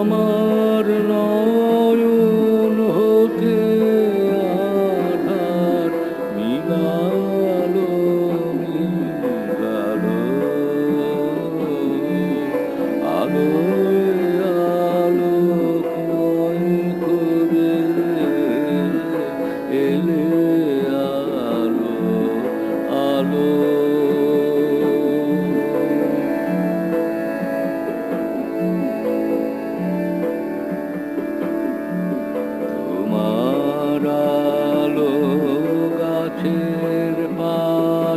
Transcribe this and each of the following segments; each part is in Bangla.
আমার নয়।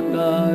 আকার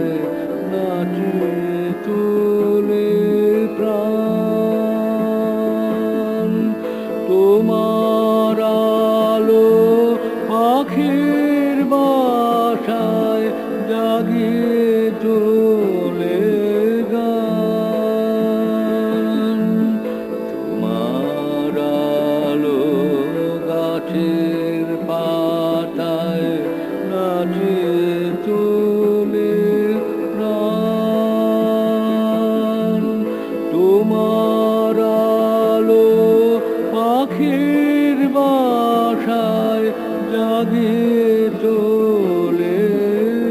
পাখির বাসায় জাগিয়ে চলে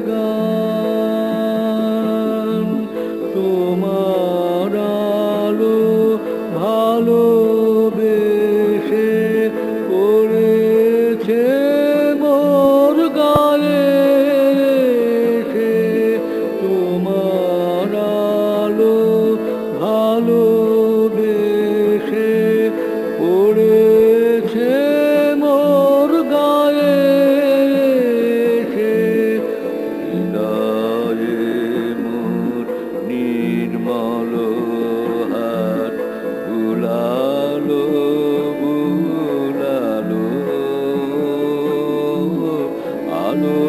গান। তোমারা Senhor.